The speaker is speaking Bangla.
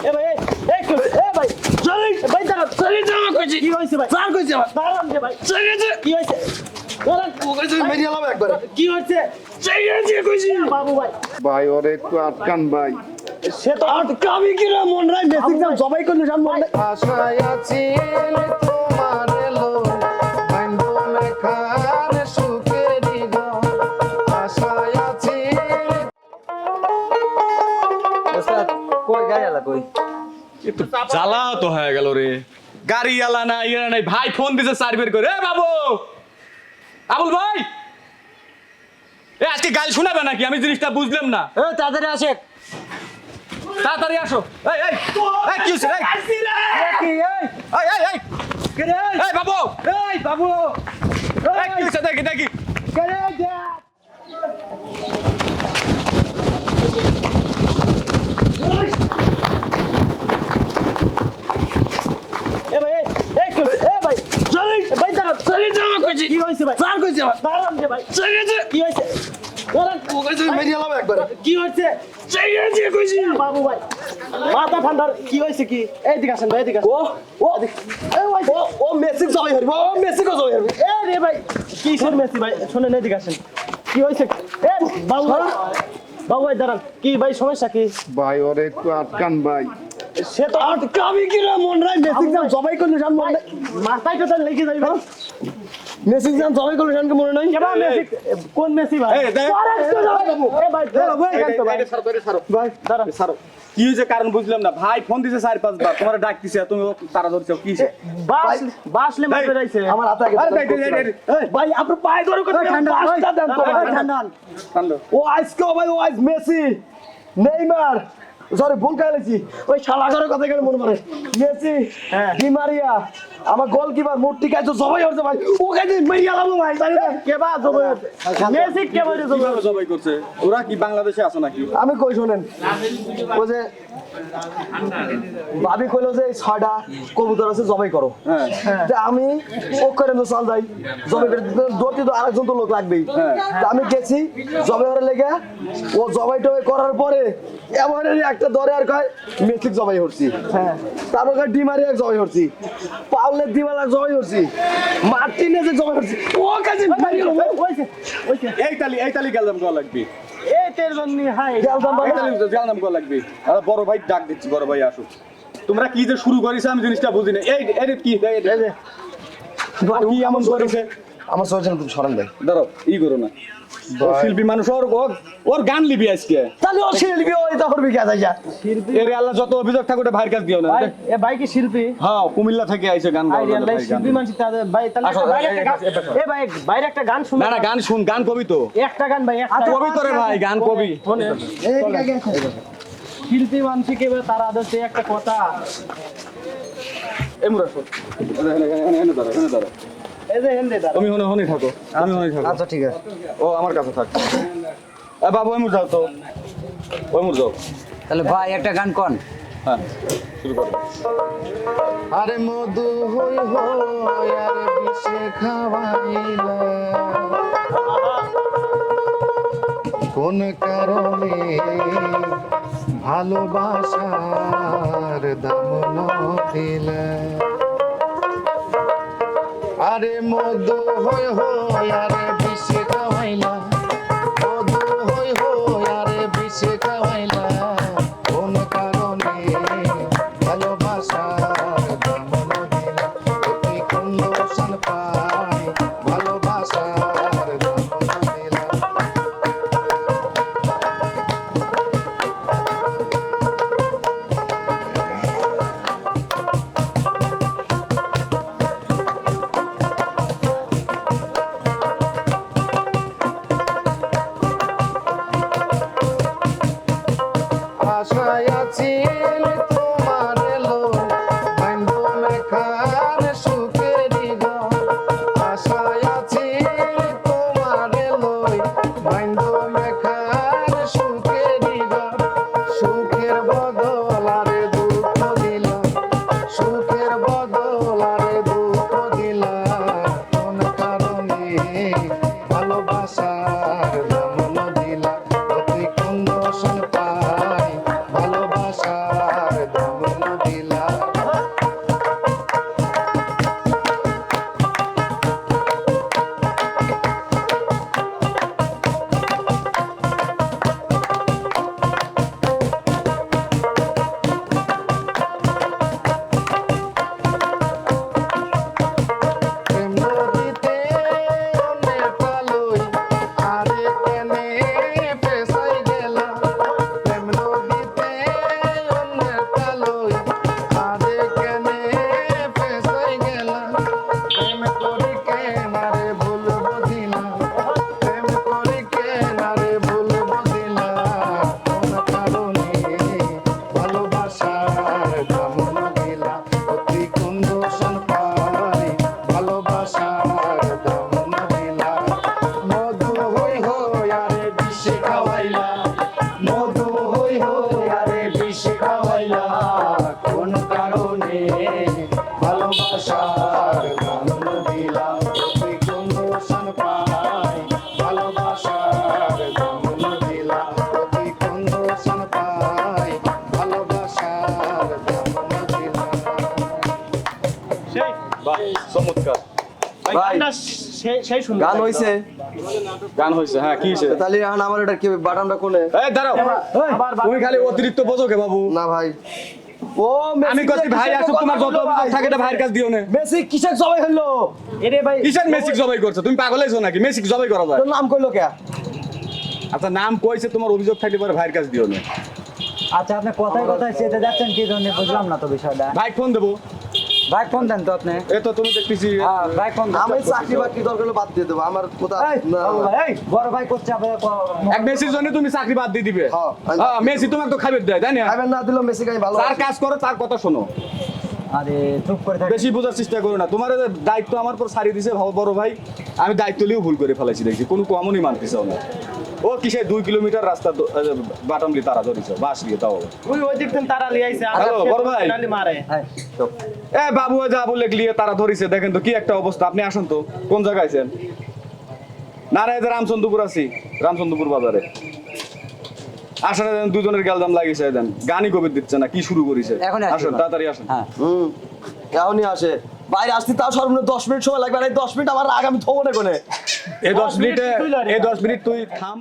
এ ভাই এই, এই কি হয়েছে? এ ভাই চলি ভাই দাঁড়ান চলি যাওয়া কইছি কি হয়েছে ভাই? স্যার কইছে আমার। দাঁড়ান যে ভাই। চলি যে কি হয়েছে? দাঁড়ান। মেরিয়ে লাভ একবারে। কি হয়েছে? চলি যে কইছি। বাবু ভাই। ভাই ওরে একটু আটকান ভাই। সে তো আটকাবি কি রে মন রাই মেসিক দাম সবাই করলে জান মন আশায় আছি তোমার একটু জ্বালা তো হয়ে গেল রে। গাড়ি আলা না ইয়ে নাই। ভাই ফোন দিছে সার্ভের করে। এ বাবু! আবুল ভাই! এ আজকে গাল শোনাবে নাকি? আমি জিনিসটা বুঝলাম না। এ তাড়াতাড়ি আসে তাড়াতাড়ি আসো। এই এই এই কি এই কি? এই এই এই এই বাবু! এই বাবু! এই কি হইছে? দেখি দেখি কে রে যা এ ভাই এই, এই কি হয়েছে? এ ভাই চলি ভাই দাঁড়ান চলি যাওয়া কইছি কি হয়েছে ভাই? স্যার কইছে আমার দাঁড়ান যে ভাই। চলি যে কি হয়েছে? দাঁড়ান মেরিয়ে লাভ একবারে। কি হয়েছে? চলি যে কইছি। বাবু ভাই মাথা কি হয়েছে কি? এইদিকে আসেন ভাই এদিকে ও ও। ও ও মেসিক জয় হরবে ও মেসিকও জয় হরবে। এ রে ভাই মেসি ভাই? শুনেন এদিকে আসেন। কি হয়েছে? এ বাবু ভাই। বাবু ভাই দাঁড়ান। কি ভাই সমস্যা কি? ভাই ওরে একটু আটকান ভাই। সে তো আটকাবি কি রে মন রাই মেসিক দাম সবাই করলে মাথায় তার লেগে যাই ভাই মেসিক দাম সবাই করলে জান মনে নাই? কেবা মেসিক কোন মেসি ভাই? এই, দেখ। আরে একটু যাও বাবু এ ভাই এ বাবু এখান তো ভাই। ভাই দাঁড়ান কি হয়েছে কারণ বুঝলাম না। ভাই ফোন দিছে চার পাঁচ বার তোমার ডাকতেছে তুমি তারা ধরছো কি? বাস বাসলে মারতে রাইছে আমার হাতে আরে, ভাই আপনি পায়ে ধরে কথা ঠান্ডা, বাসটা দেন তো ভাই। ঠান্ডা। ও আজকে ভাই ও আজ মেসি নেইমার। সরি ভুল খাইলেছি ওই শালাগারের কথা কেন মনে পড়ে? মেসি হ্যাঁ। ডি মারিয়া আমার গোলকিপার মূর্তি কাছে সবাই হচ্ছে ভাই। ও কাছে মেরিয়া লাভ ভাই জানি না কেবা জবে মেসি কেবা কীভাবে সবাই করছে? ওরা কি বাংলাদেশে আছে নাকি? আমি কই শোনেন ও যে ভাবি কইলো যে ছয়টা কবুতর আছে জবাই করো। হ্যাঁ। তা আমি ও করে নো চল যাই জবাই করে দৌড়তে তো আরেকজন তো লোক লাগবেই। তা আমি গেছি জবাই করে লেগে ও জবাই টবাই করার পরে এমন একটা দরে আর কয় মেথিক জবাই হচ্ছি হ্যাঁ। তারপর ডিমারি এক জবাই হচ্ছি ডিমার এক জয় হচ্ছি মার্টিনে যে জয় হচ্ছি ও কাজে এই তালি এই তালি গেলাম গো লাগবি? এই তের জন্য হাই গেলাম গেলাম গো লাগবি? আর বড় ভাই ডাক দিচ্ছি বড় ভাই আসো। তোমরা কি যে শুরু করেছ আমি জিনিসটা বুঝি না এই কি? কি এমন করেছে আমার সহজে তুমি সরান দেয় ধরো ই করো না। শিল্পী মানুষ ওর ওর গান লিবি আজকে। তাহলে ও শিল্পী ওই তা করবি কে যা। এর আল্লাহ যত অভিযোগ থাকুক ভাইয়ের কাছে দিও না। এ ভাই কি শিল্পী? হ্যাঁ কুমিল্লা থেকে আইছে গান গাওয়ার আইডিয়াল জন্য ভাই ভাই শিল্পী মানুষ তাদের ভাই তাহলে এ ভাই বাইরে একটা গান শুন না না গান শুন গান কবি তো। একটা গান ভাই একটা কবি তোরে ভাই গান কবি। শিল্পী মানুষ কেবে তার আদর্শে একটা কথা। এমরা শোন। এনে এনে এনে দাঁড়া এনে দাঁড়া এই যে হেন্দে দাঁড়া তুমি হনে হনে থাকো আমি হনে থাকো। আচ্ছা ঠিক আছে। ও আমার কাছে থাক। এ বাবু এমুর যাও তো। এমুর যাও। তাহলে ভাই একটা গান কন। হ্যাঁ শুরু করো। আরে মধু হই হই আর বিষে খাওয়াইলা। কোন কারণে ভালোবাসার দাম দিলা আরে মধু হই হই আরে বিষে খাওয়াইলা লেখার সেই সেই গান হইছে? গান হয়েছে হ্যাঁ কি হয়েছে তাহলে এখন আমার এটা কি বাটনটা কোনে? এই দাঁড়াও তুমি খালি অতিরিক্ত বোঝো বাবু? না ভাই। ও আমি কইছি ভাই আসুক তোমার যত অভিযোগ থাকে এটা ভাইয়ের কাছে দিও না। মেসি কিসের জবাই হলো? এরে ভাই কিসের মেসিক জবাই করছ? তুমি পাগল নাকি? মেসিক জবাই করা যায়। নাম কইলো কে? আচ্ছা নাম কইছে তোমার অভিযোগ থাকলে পরে ভাইয়ের কাছে দিও না। আচ্ছা আপনি কথায় কথায় চেতে যাচ্ছেন কি জন্য? বুঝলাম না তো বিষয়টা। ভাই ফোন দেবো। ভাই ফোন দেন তো আপনি। এ তো তুমি দেখতেছি। হ্যাঁ ভাই ফোন দেন। আমি চাকরি বাকরি দরকার হলে বাদ দিয়ে দেবো আমার কোথা এই, বড় ভাই করছে এক মেসির জন্য তুমি চাকরি বাদ দিয়ে দিবে। হ্যাঁ, হ্যাঁ মেসি তোমাকে তো খাইবে দেয় তাই না? খাইবেন না দিলেও মেসি গাই ভালো তার কাজ করো তার কথা শোনো। আরে চুপ করে থাক। বেশি বোঝার চেষ্টা করো না। তোমার দায়িত্ব আমার পর সারি দিছে ভালো বড় ভাই আমি দায়িত্ব নিয়েও ভুল করে ফেলাইছি দেখছি। কোনো কমনই মানতেছে না। ও কিসে দুই কিলোমিটার রাস্তা বাটামলি তারা ধরেছে বাস দিয়ে তাও ওই ওই দেখতেন তারা লিয়ে আইছে হ্যালো, বড় ভাই। মারে। হ্যাঁ, এ বাবু যা বলে লিয়ে তারা ধরেছে দেখেন তো কি একটা অবস্থা। আপনি আসুন তো কোন জায়গায় আছেন? না না রামচন্দ্রপুর আছি রামচন্দ্রপুর বাজারে। আসলে দুজনের গেলদাম লাগিয়েছে দেন। গানই কবির দিচ্ছে না কি শুরু করেছে? আসবে আসুন তাড়াতাড়ি আসুন। হ্যাঁ। হুম এখনই আসে। বাইরে আসতে তাও সর্বনিম্ন দশ মিনিট সময় লাগবে আর এই দশ মিনিট আমার আগামী না কোনে এই দশ মিনিটে এই দশ মিনিট তুই থাম।